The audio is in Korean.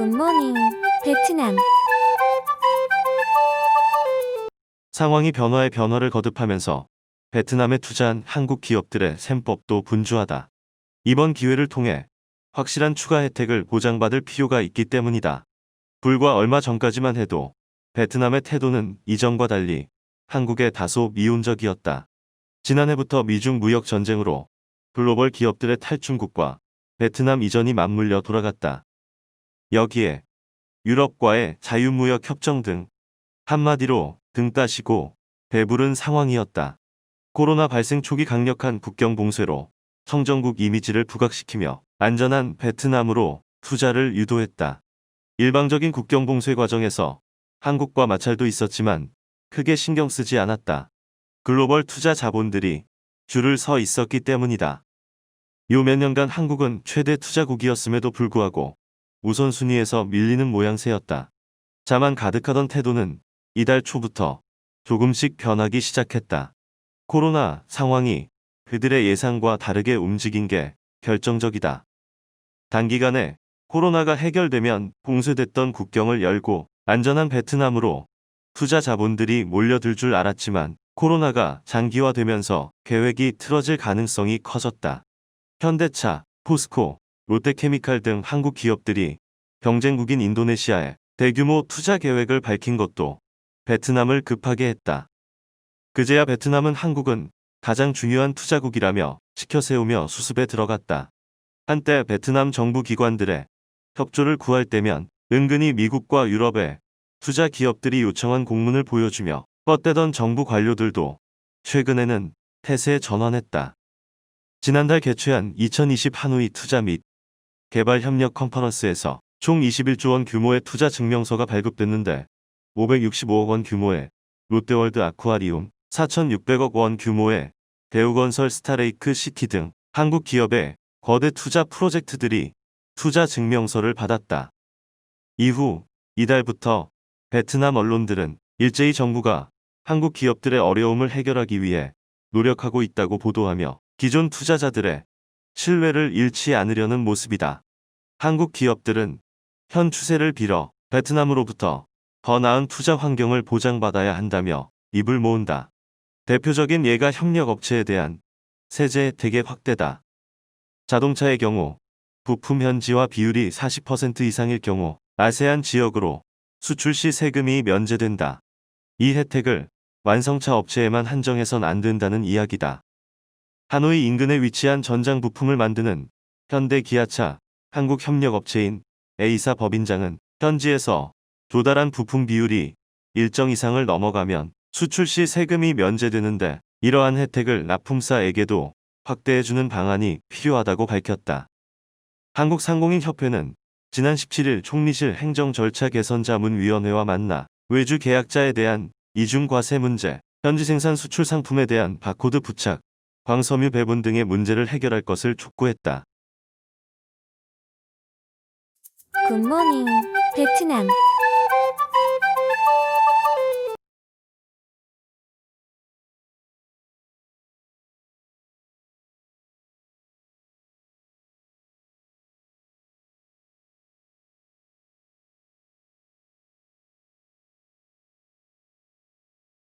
굿모닝 베트남 상황이 변화에 변화를 거듭하면서 베트남에 투자한 한국 기업들의 셈법도 분주하다. 이번 기회를 통해 확실한 추가 혜택을 보장받을 필요가 있기 때문이다. 불과 얼마 전까지만 해도 베트남의 태도는 이전과 달리 한국에 다소 미온적이었다. 지난해부터 미중 무역 전쟁으로 글로벌 기업들의 탈중국과 베트남 이전이 맞물려 돌아갔다. 여기에 유럽과의 자유무역 협정 등 한마디로 등 따시고 배부른 상황이었다. 코로나 발생 초기 강력한 국경 봉쇄로 청정국 이미지를 부각시키며 안전한 베트남으로 투자를 유도했다. 일방적인 국경 봉쇄 과정에서 한국과 마찰도 있었지만 크게 신경 쓰지 않았다. 글로벌 투자 자본들이 줄을 서 있었기 때문이다. 요 몇 년간 한국은 최대 투자국이었음에도 불구하고 우선순위에서 밀리는 모양새였다. 자만 가득하던 태도는 이달 초부터 조금씩 변하기 시작했다. 코로나 상황이 그들의 예상과 다르게 움직인 게 결정적이다. 단기간에 코로나가 해결되면 봉쇄됐던 국경을 열고 안전한 베트남으로 투자 자본들이 몰려들 줄 알았지만 코로나가 장기화되면서 계획이 틀어질 가능성이 커졌다. 현대차, 포스코, 롯데케미칼 등 한국 기업들이 경쟁국인 인도네시아에 대규모 투자 계획을 밝힌 것도 베트남을 급하게 했다. 그제야 베트남은 한국은 가장 중요한 투자국이라며 지켜세우며 수습에 들어갔다. 한때 베트남 정부 기관들의 협조를 구할 때면 은근히 미국과 유럽의 투자 기업들이 요청한 공문을 보여주며 뻗대던 정부 관료들도 최근에는 태세에 전환했다. 지난달 개최한 2020 하노이 투자 및 개발 협력 컨퍼런스에서 총 21조 원 규모의 투자 증명서가 발급됐는데 565억 원 규모의 롯데월드 아쿠아리움, 4,600억 원 규모의 대우건설 스타레이크 시티 등 한국 기업의 거대 투자 프로젝트들이 투자 증명서를 받았다. 이후 이달부터 베트남 언론들은 일제히 정부가 한국 기업들의 어려움을 해결하기 위해 노력하고 있다고 보도하며 기존 투자자들의 신뢰를 잃지 않으려는 모습이다. 한국 기업들은 현 추세를 빌어 베트남으로부터 더 나은 투자 환경을 보장받아야 한다며 입을 모은다. 대표적인 예가 협력업체에 대한 세제 혜택의 확대다. 자동차의 경우 부품 현지화 비율이 40% 이상일 경우 아세안 지역으로 수출 시 세금이 면제된다. 이 혜택을 완성차 업체에만 한정해선 안 된다는 이야기다. 하노이 인근에 위치한 전장 부품을 만드는 현대 기아차 한국 협력업체인 A사 법인장은 현지에서 조달한 부품 비율이 일정 이상을 넘어가면 수출 시 세금이 면제되는데 이러한 혜택을 납품사에게도 확대해주는 방안이 필요하다고 밝혔다. 한국상공인협회는 지난 17일 총리실 행정절차개선자문위원회와 만나 외주 계약자에 대한 이중과세 문제, 현지 생산 수출 상품에 대한 바코드 부착, 광섬유 배분 등의 문제를 해결할 것을 촉구했다. 굿모닝 베트남